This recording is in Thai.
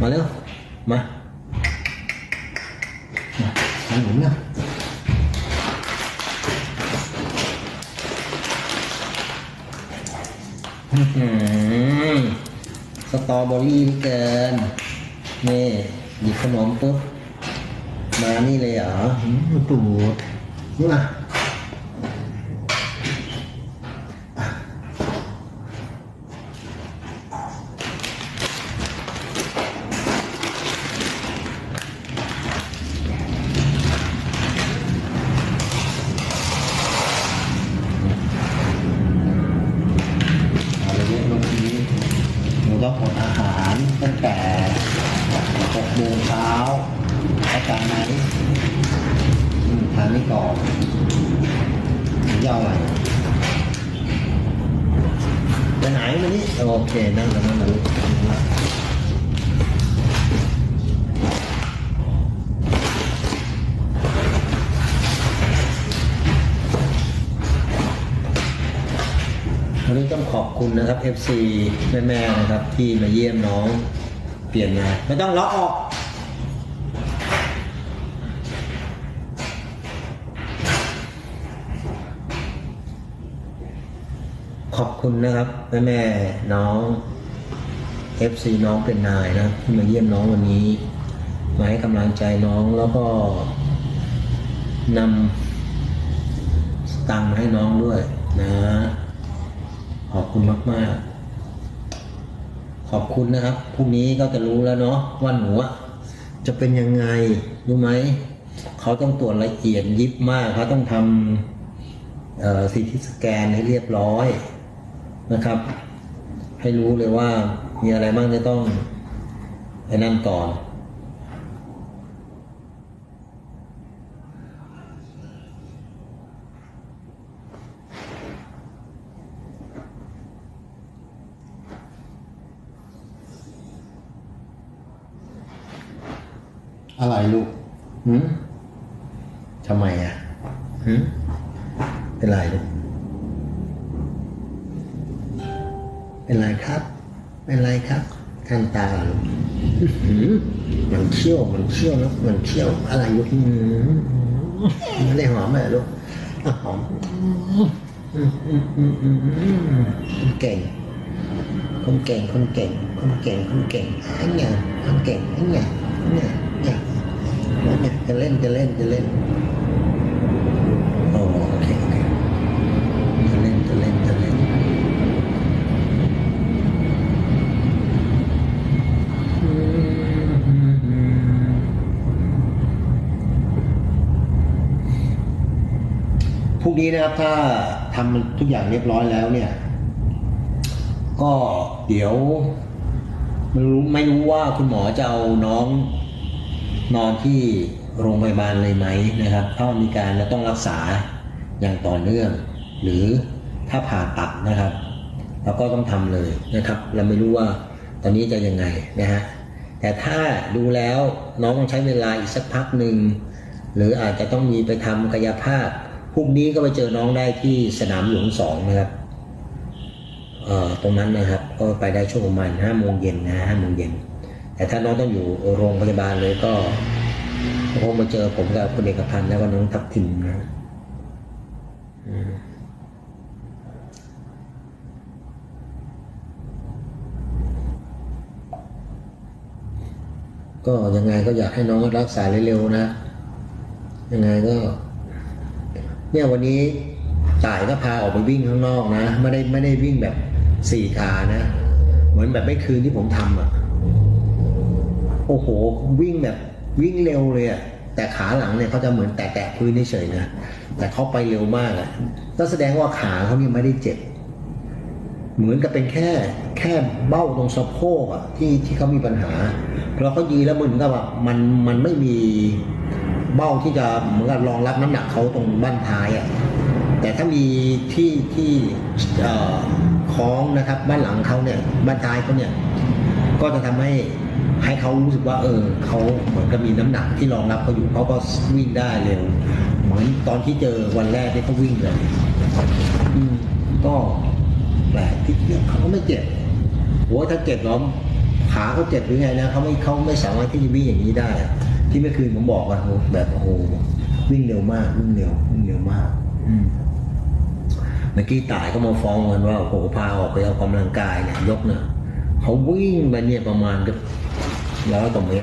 มาเร็ว มา มาขนมนะอื้อหือสตรอเบอรี่เหลือเกินนี่หยิบขนมปุ๊บ มานี่เลยเหรอหืมตูดนี่มา อืมทานนี่ก่อนหนูจะเอาอะไรไปไหนมานี่โอเค นั่งตรงนั้นนะลูกวันนี้ต้องขอบคุณนะครับ FC แม่ๆนะครับ ที่มาเยี่ยมน้อง เปลี่ยนงานไม่ต้องล็อกออก ขอบคุณนะครับแม่แม่น้อง FC น้องเป็นนายนะที่มาเยี่ยมน้องวันนี้ มาให้กำลังใจน้องแล้วก็นำตังค์มาให้น้องด้วยนะ ขอบคุณมากๆ ขอบคุณนะครับพรุ่งนี้ก็จะรู้แล้วเนาะว่าหนูจะเป็นยังไงรู้ไหมเขาต้องตรวจละเอียดยิบมากเขาต้องทำเอ่อซีทีสแกนให้เรียบร้อย นะครับ ให้รู้เลยว่ามีอะไรบ้างจะต้องไอ้นั่นก่อนอะไรลูกหืมทำไมอะหืมเป็นไรลูก เป็นไรครับ เป็นไรครับคันตาลูกอื้อหือมันเชี่ยว มันเชี่ยวนะมันเชี่ยว อะไรลูกอื้อหือไม่ได้หอมเลยลูกอะหอมอืมอืมอืมอืมอืมคนเก่ง คนเก่ง คนเก่ง คนเก่ง คนเก่งไอ้เนี่ยคนเก่งไอ้เนี่ยเนี่ยเนี่ยเนี่ยจะเล่น จะเล่น จะเล่น โอ้โอเคโอเคจะเล่น จะเล่น จะเล่น กนี้นะครับ ถ้าทำทุกอย่างเรียบร้อยแล้วเนี่ย ก็เดี๋ยวไม่รู้ไม่รู้ว่าคุณหมอจะเอาน้องนอนที่โรงพยาบาลเลยไหมนะครับถ้ามีการแล้วต้องรักษาอย่างต่อเนื่อง หรือถ้าผ่าตัดนะครับเราก็ต้องทำเลยนะครับ เราไม่รู้ว่าตอนนี้จะยังไงนะฮะแต่ถ้าดูแล้วน้องต้องใช้เวลาอีกสักพักหนึ่งหรืออาจจะต้องมีไปทำกายภาพ พรุ่งนี้ก็ไปเจอน้องได้ที่สนามหลวงสองนะครับเอ่อตรงนั้นนะครับ ก็ไปได้ช่วงประมาณห้าโมงเย็นนะห้าโมงเย็นแต่ถ้าน้องต้องอยู่โรงพยาบาลเลยก็คงมาเจอผมกับคุณเอกพันธ์แล้วก็น้องทับทิมนะอก็ยังไงก็อยากให้น้องรักษาเร็วๆนะ ยังไงก็ เนี่ยวันนี้ต่ายก็พาออกไปวิ่งข้างนอกนะ ไม่ได้ไม่ได้วิ่งแบบสี่ขานะ เหมือนแบบไม่คืนที่ผมทำอะ โอ้โห วิ่งแบบวิ่งเร็วเลยอะแต่ขาหลังเนี่ยเขาจะเหมือนแตะๆพื้นเฉยๆนะแต่เขาไปเร็วมากอะก็แสดงว่าขาเขาเนี่ยไม่ได้เจ็บ เหมือนกับเป็นแค่แค่เบ้าตรงสะโพกอะที่ที่เขามีปัญหาเพราะเขายีแล้วเหมือนกับว่ามันมันไม่มี เบ้าที่จะเหมือนกับรองรับน้ำหนักเขาตรงบ้านท้ายอะแต่ถ้ามีที่ที่เอ่อคล้องนะครับ บ้านหลังเขาเนี่ยบ้านท้ายเขาเนี่ยก็จะทำให้ให้เขารู้สึกว่า เออเขาเหมือนกับมีน้ำหนักที่รองรับเขาอยู่เขาก็วิ่งได้เร็ว เหมือนตอนที่เจอวันแรกที่เขาวิ่งเลยอืมก็แปลกที่เขาก็ไม่เจ็บโอ้ยถ้าเจ็บล้วผขาเขาเจ็บหรือไงนะเขาไม่เขาไม่สามารถที่จะวิ่งอย่างนี้ได้ ที่เมื่อคืนผมบอกว่าโหแบบโอ้โหวิ่งเร็วมากวิ่งเร็ววิ่งเร็วมาก อืเมื่อกี้ตายก็มาฟ้องกันว่าโอ้โหพาออกไปออกกำลังกายเนี่ยยกเนี่ยเขาวิ่งไปเนี่ยประมาณก็ร้อยกว่าเมตร